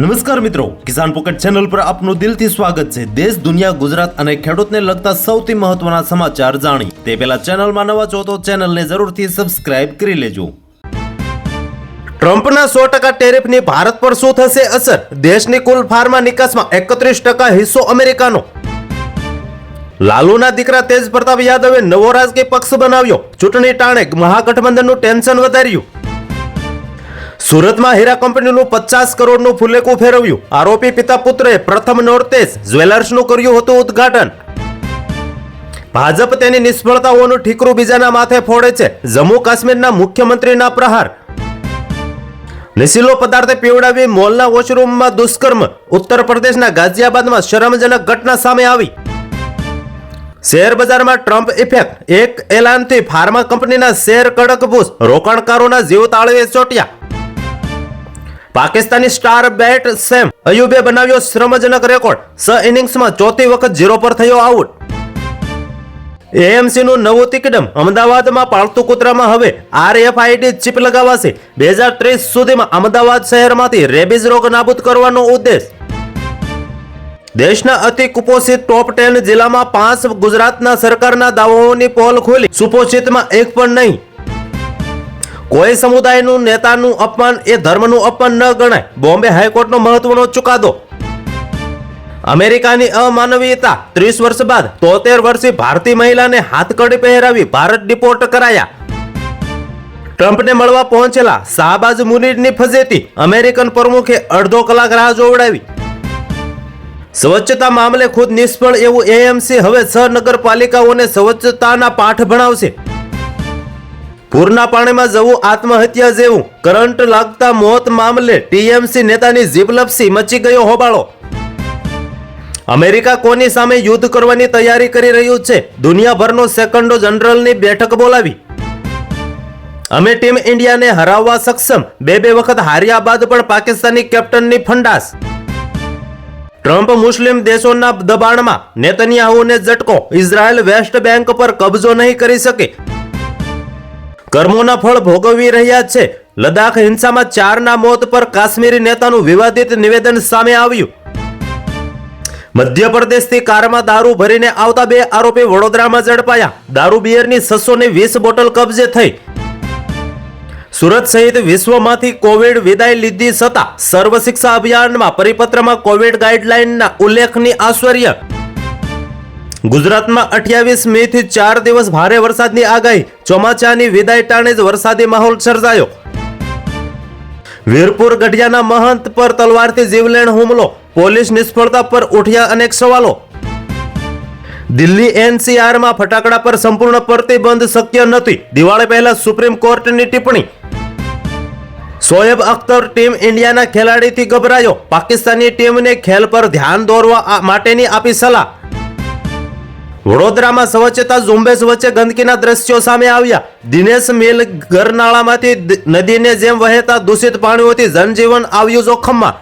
નમસ્કાર મિત્રો, કિસાન pocket channel પર આપનું દિલથી સ્વાગત છે. દેશ, દુનિયા, ગુજરાત અને ખેડૂતને લગતા સૌથી મહત્વના સમાચાર જાણી. તે પહેલા ચેનલમાં નવા છો તો ચેનલને જરૂરથી સબસ્ક્રાઇબ કરી લેજો. ટ્રમ્પના સો ટકા ટેરિફની ભારત પર શું થશે અસર? દેશની કુલ ફાર્મા નિકાસમાં એકત્રીસ ટકા હિસ્સો અમેરિકાનો. લાલુના દીકરા તેજ પ્રતાપ યાદવે નવો રાજકીય પક્ષ બનાવ્યો. ચૂંટણી ટાણે મહાગઠબંધનનું ટેન્શન વધાર્યું. સુરતમાં હીરા કંપનીનું પચાસ કરોડનું ફુલેકું ફેરવ્યું. આરોપી પિતા પુત્રએ પ્રથમ નોર્તેજ જ્વેલર્સનું કર્યું હતું ઉદ્ઘાટન. ભાજપ તેની નિષ્ફળતાઓનું ઠીકરું બીજાના માથે ફોડે છે. જમ્મુ કાશ્મીરના મુખ્યમંત્રીના પ્રહાર. નશીલો પદાર્થ પીવડાવી મોલના વોશરૂમમાં દુષ્કર્મ. ઉત્તર પ્રદેશના ગાઝિયાબાદમાં શરમજનક ઘટના સામે આવી. શેર બજારમાં ટ્રમ્પ ઇફેક્ટ. એક એલાનથી ફાર્મા કંપનીના શેર કડક ભૂસ રોકાણકારોના જીવ તાળવે ચોટ્યા. પાકિસ્તાની સ્ટાર બેટ સેમ અયુબે બનાવ્યો શ્રમજનક રેકોર્ડ. છ ઇનિંગ્સમાં ચોથી વખત ઝીરો પર થયો આઉટ. એએમસી નું નવું તિકડમ અમદાવાદમાં પાળતુ કૂતરામાં હવે આરએફઆઈડી ચિપ લગાવાશે. બે હજાર ત્રીસ સુધીમાં અમદાવાદ શહેરમાંથી રેબીઝ રોગ નાબૂદ કરવાનો ઉદ્દેશ. દેશના અતિ કુપોષિત ટોપ ટેન જિલ્લામાં પાંચ ગુજરાતના સરકારના દાવાઓની પોલ ખોલી. સુપોષિતમાં એક પણ નહીં. કોઈ સમુદાયનું નેતાનું અપમાન એ ધર્મનું અપમાન ન ગણાય. બોમ્બે હાઈકોર્ટનો મહત્વનો ચુકાદો. અમેરિકાની અમાનવીયતા ત્રીસ વર્ષ બાદ તોતેર વર્ષીય ભારતીય મહિલાને હાથકડી પહેરાવી ભારત ડિપોર્ટ કરાયા. ટ્રમ્પને મળવા પહોંચેલા શાહબાજ મુનીરની ફજેતી અમેરિકન પ્રમુખે અડધો કલાક રાહ જોવડાવી. સ્વચ્છતા મામલે ખુદ નિષ્ફળ એવું એએમસી હવે છ નગરપાલિકાઓને સ્વચ્છતાના પાઠ ભણાવશે. પૂરના પાણીમાં જવું, આત્મહત્યા જેવું. કરંટ લાગતા મોત મામલે ટીએમસી નેતાની જીભલપસી મચી ગયો હોબાળો. અમેરિકા કોની સામે યુદ્ધ કરવાની તૈયારી કરી રહ્યું છે? દુનિયાભરનો સેકન્ડો જનરલની બેઠક બોલાવી. અમે ટીમ ઇન્ડિયાને હરાવવા સક્ષમ. બે બે વખત હાર્યા બાદ પણ પાકિસ્તાની કેપ્ટનની ફંડાસ. ટ્રમ્પ મુસ્લિમ દેશોના દબાણમાં નેતન્યાહુને ઝટકો. ઇઝરાયલ વેસ્ટ બેંક પર કબજો નહીં કરી શકે. કર્મોના ફળ ભોગવી રહ્યા છે. લદાખ હિંસામાં ચારના મોત પર કાશ્મીરી નેતાનું વિવાદિત નિવેદન સામે આવ્યું. મધ્યપ્રદેશથી કારમાં દારૂ ભરીને આવતા બે આરોપી વડોદરામાં ઝડપાયા. દારૂ બિયરની છસો ને વીસ બોટલ કબજે થઈ. સુરત સહિત વિશ્વમાંથી કોવિડ વિદાય લીધી છતાં સર્વ શિક્ષા અભિયાનમાં પરિપત્રમાં કોવિડ ગાઈડલાઈનના ઉલ્લેખની આશ્ચર્ય ગુજરાતમાં અઠ્યાવીસ મે થી ચાર દિવસ ભારે વરસાદની આગાહી. ચોમાસાની વિદાય ટાણે જ વરસાદી માહોલ સર્જાયો. વીરપુર, ગઢિયાના મહંત પર તલવારથી જીવલેણ હુમલો. પોલીસ નિષ્ફળતા પર ઉઠ્યા અનેક સવાલો. દિલ્હી એનસીઆરમાં ફટાકડા પર સંપૂર્ણ પ્રતિબંધ શક્ય નથી. દિવાળી પહેલા સુપ્રીમ કોર્ટની ટિપ્પણી. શોએબ અખ્તર ટીમ ઇન્ડિયાના ખેલાડીથી ગભરાયો. પાકિસ્તાની ટીમને ખેલ પર ધ્યાન દોરવા માટેની આપી સલાહ. વડોદરામાં સ્વચ્છતા ઝુંબેશ વચ્ચે ગંદકીના દ્રશ્યો સામે આવ્યા. દિનેશ મિલ ગરનાળામાંથી નદીને જેમ વહેતા દૂષિત પાણીઓથી જનજીવન આવ્યું જોખમમાં.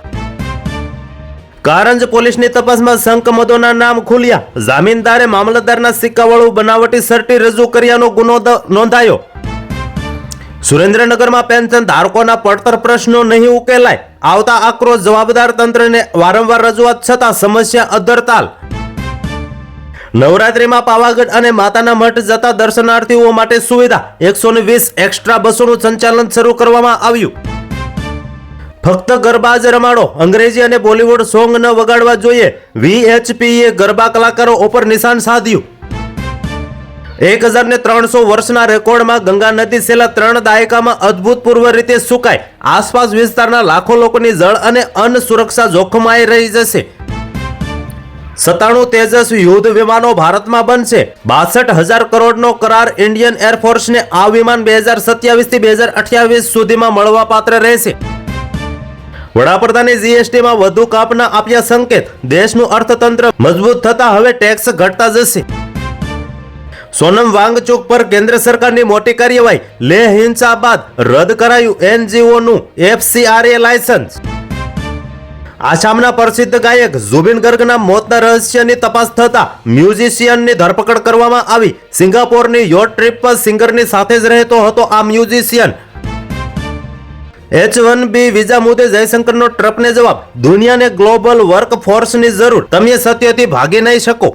કારંજ પોલીસની તપાસમાં શંકમદોના નામ ખુલ્યા. જામીનદારે મામલતદારના સિક્કાવાળું બનાવટી સર્ટી રજૂ કર્યાનો ગુનો નોંધાયો. સુરેન્દ્રનગરમાં પેન્શન ધારકોના પડતર પ્રશ્નો નહીં ઉકેલાય. આવતા આક્રોશ જવાબદાર તંત્રને વારંવાર રજૂઆત છતાં સમસ્યા અધરતાલ. નવરાત્રીમાં પાવાગઢ અને માતાના મઠ જતા દર્શનાર્થીઓ માટે સુવિધા. એકસો વીસ એક્સ્ટ્રા બસોનું સંચાલન શરૂ કરવામાં આવ્યું. ફક્ત ગરબા જ રમાડો. અંગ્રેજી અને બોલિવૂડ સોંગ ન વગાડવા જોઈએ. વીએચપીએ ગરબા કલાકારો ઉપર નિશાન સાધ્યું. એક હજાર ને ત્રણસો વર્ષના રેકોર્ડમાં ગંગા નદી છેલ્લા ત્રણ દાયકામાં અભૂતપૂર્વ રીતે સુકાય. આસપાસ વિસ્તારના લાખો લોકોની જળ અને અન્ન સુરક્ષા જોખમાઈ રહી જશે. સત્તાણું તેજસ યુદ્ધ વિમાનો ભારતમાં બનશે. બાસઠ હજાર કરોડનો કરાર ઇન્ડિયન એરફોર્સને આ વિમાન બે હજાર સત્યાવીસથી બે હજાર અઠ્યાવીસ સુધીમાં મળવાપાત્ર રહેશે. વડાપ્રધાને જીએસટીમાં વધુ કાપના આપ્યા સંકેત. દેશનું અર્થતંત્ર મજબૂત થતા હવે ટેક્સ ઘટતા જશે. સોનમ વાંગચુક પર કેન્દ્ર સરકારની મોટી કાર્યવાહી. લેહ હિંસા બાદ રદ કરાયું એનજીઓનું એફસીઆરએ લાયસન્સ. આસામના પ્રસિદ્ધ ગાયક ઝુબિન ગર્ગના મોતના રહસ્યની તપાસ થતા મ્યુઝિશિયનની ધરપકડ કરવામાં આવી. સિંગાપોરની યોટ ટ્રીપ પર સિંગરની સાથે જ રહેતો હતો આ musician. H one B visa મુદ્દે જયશંકરનો ટ્રમ્પને જવાબ, દુનિયાને ગ્લોબલ વર્ક ફોર્સની જરૂર. તમે સત્યથી ભાગી નહીં શકો.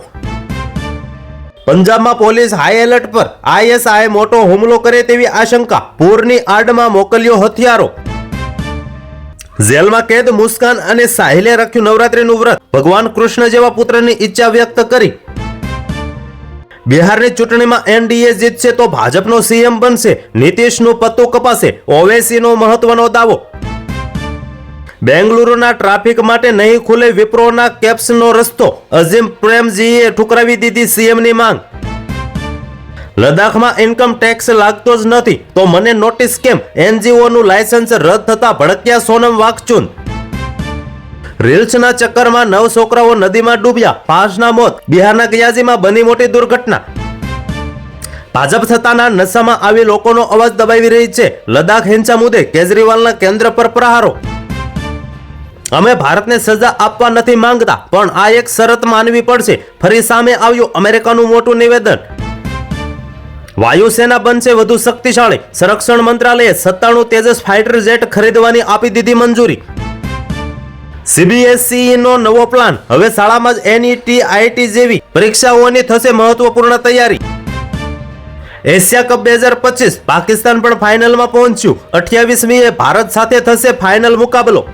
પંજાબમાં પોલીસ હાઈ એલર્ટ પર. આઈએસઆઈ મોટો હુમલો કરે તેવી આશંકા. પૂરની આડમાં મોકલ્યો હથિયારો. જેલમાં કેદ, મુસ્કાન અને સાહિલે રાખ્યું નવરાત્રીનું વ્રત. ભગવાન કૃષ્ણ જેવા પુત્રની ઈચ્છા વ્યક્ત કરી. બિહારની ચૂંટણીમાં એનડીએ જીતશે તો ભાજપનો સીએમ બનશે. નીતિશનું પત્તું કપાશે. ઓવેસીનો મહત્વનો દાવો. બેંગલુરુના ટ્રાફિક માટે નહીં ખુલે વિપ્રોના કેપ્સનો રસ્તો. અઝીમ પ્રેમજીએ ઠુકરાવી દીધી સીએમની માંગ. લદ્દાખમાં ઇન્કમ ટેક્સ લાગતો જ નથી. તો મને નોટિસ કેમ? એનજીઓનું લાયસન્સ રદ થતા ભડક્યા સોનમ વાકચુન રીલ્સના ચક્કરમાં નવ છોકરાઓ નદીમાં ડૂબ્યા. પાંચના મોત. બિહારના ગયાજીમાં બની મોટી દુર્ઘટના. ભાજપ સત્તાના નશામાં આવી લોકોનો અવાજ દબાવી રહી છે. લદ્દાખ હિંસા મુદ્દે કેજરીવાલના કેન્દ્ર પર પ્રહારો. અમે ભારતને સજા આપવા નથી માંગતા, પણ આ એક શરત માનવી પડશે. ફરી સામે આવ્યું અમેરિકાનું મોટું નિવેદન. વાયુસેના બનશે વધુ શક્તિશાળી સંરક્ષણ મંત્રાલયે સત્તાણું તેજસ ફાઇટર જેટ ખરીદવાની આપી દીધી મંજૂરી. સીબીએસઈ નો નવો પ્લાન. હવે શાળામાં જ એનઈટી આઈટી જેવી પરીક્ષાઓની થશે મહત્વપૂર્ણ તૈયારી. એશિયા કપ બે હજાર પચીસ પાકિસ્તાન પણ ફાઇનલમાં પહોંચ્યું. અઠ્યાવીસમીએ ભારત સાથે થશે ફાઇનલ મુકાબલો.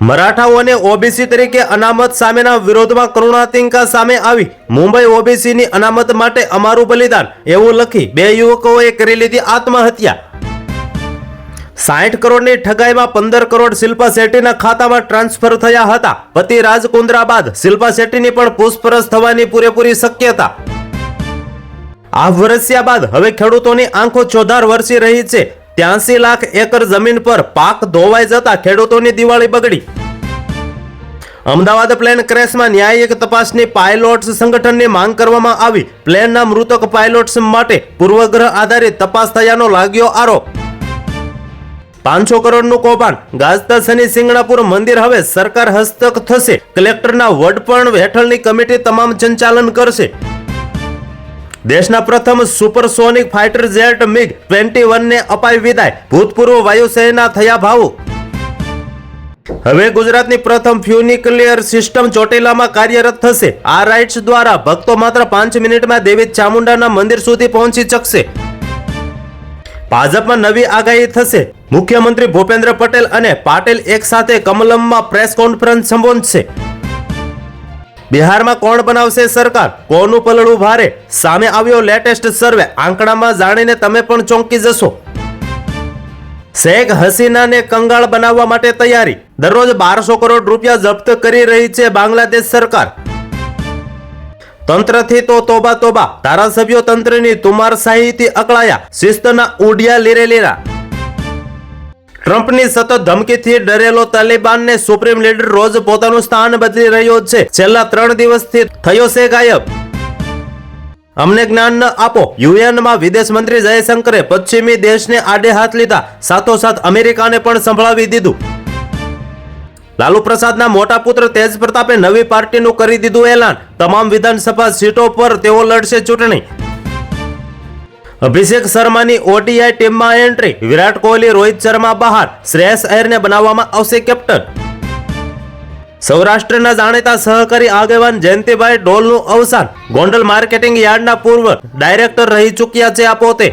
મરાઠાઓને ઓબીસી તરીકે અનામત સામેના વિરોધમાં કરુણાતિંકા સામે આવી. મુંબઈ ઓબીસીની અનામત માટે અમારું બલિદાન, એવું લખી બે યુવકોએ કરી લીધી આત્મહત્યા. સાઠ કરોડની ઠગાઈમાં પંદર કરોડ શિલ્પા શેટ્ટીના ખાતામાં ટ્રાન્સફર થયા હતા. પતિ રાજ કુંદ્રા બાદ શિલ્પા શેટ્ટીની પણ પૂછપરછ થવાની પૂરેપૂરી શક્યતા. આ વરસ્યા બાદ હવે ખેડૂતોની આંખો ચોધાર વરસી રહી છે. ત્યાસી લાખ એકર જમીન પર પાક ધોવાઈ જતા ખેડૂતોની દિવાળી બગડી. અમદાવાદ પ્લેન ક્રેશમાં ન્યાયિક તપાસની પાયલોટ્સ સંગઠનની માંગ કરવામાં આવી. પ્લેનના મૃતક પાયલોટ્સ માટે પૂર્વગ્રહ આધારિત તપાસ થયાનો લાગ્યો આરોપ. પાંચસો કરોડનું કૌભાંડ. ગાજતા શનિ સિંગણાપુર મંદિર હવે સરકાર હસ્તક થશે. કલેક્ટરના વડપણ હેઠળની કમિટી તમામ સંચાલન કરશે. દેશના પ્રથમ supersonic fighter jet MiG twenty વનને અપાઈ વિદાય. ભૂતપૂર્વ વાયુસેના થયા ભાવુ હવે ગુજરાતની પ્રથમ ફ્યુનિક્લિયર સિસ્ટમ ચોટીલામાં કાર્યરત થશે. આ રાઇટ્સ દ્વારા ભક્તો માત્ર પાંચ મિનિટમાં દેવી ચામુંડાના મંદિર સુધી પહોંચી શકશે. ભાજપમાં નવી આગાહી થશે. મુખ્યમંત્રી ભૂપેન્દ્ર પટેલ અને પાટેલ એક સાથે કમલમમાં પ્રેસ કોન્ફરન્સ સંબોધશે. બિહારમાં કોણ બનાવશે સરકાર? કોનું પલડું ભારે? સામે આવ્યો લેટેસ્ટ સર્વે. આંકડામાં જાણીને તમે પણ ચોંકી જશો. શેખ હસીનાને કંગાળ બનાવવા માટે તૈયારી. દરરોજ બારસો કરોડ રૂપિયા જપ્ત કરી રહી છે બાંગ્લાદેશ સરકાર. તંત્રથી તો તોબા તોબા. ધારાસભ્યો તંત્રની તુમાર સાહિત્ય અકળાયા. શિસ્તના ઉડિયા લીરે લીરા ટ્રમ્પની સતત ધમકીથી ડરેલો તાલિબાનને સુપ્રીમ લીડર રોજ પોતાનું સ્થાન બદલી રહ્યો છે. છેલ્લા ત્રણ દિવસથી થયો છે ગાયબ. અમને જ્ઞાન ન આપો. યુએનમાં વિદેશ મંત્રી જયશંકરે પશ્ચિમી દેશને આડે હાથ લીધા. સાથોસાથ અમેરિકાને પણ સંભળાવી દીધું. લાલુ પ્રસાદના મોટા પુત્ર તેજ પ્રતાપે નવી પાર્ટીનું કરી દીધું એલાન. તમામ વિધાનસભા સીટો પર તેઓ લડશે ચૂંટણી. અભિષેક શર્માની ઓટીઆઈ ટીમમાં એન્ટ્રી. વિરાટ કોહલી, રોહિત શર્મા બહાર. શ્રેયસ અયરને બનાવવામાં આવશે કેપ્ટન. સૌરાષ્ટ્રના જાણીતા સહકારી આગેવાન જયંતિભાઈ ડોલનું અવસાન. ગોંડલ માર્કેટિંગ યાર્ડના પૂર્વ ડાયરેક્ટર રહી ચૂક્યા છે આ પોતે.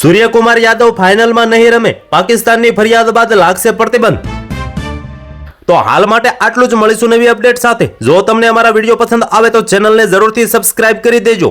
સૂર્યકુમાર યાદવ ફાઇનલમાં નહીં રમે. પાકિસ્તાનની ફરિયાદ બાદ લાગશે પ્રતિબંધ. તો હાલ માટે આટલું જ મળીશું નવી અપડેટ સાથે. જો તમને અમારા વીડિયો પસંદ આવે તો ચેનલને જરૂરથી સબસ્ક્રાઇબ કરી દેજો.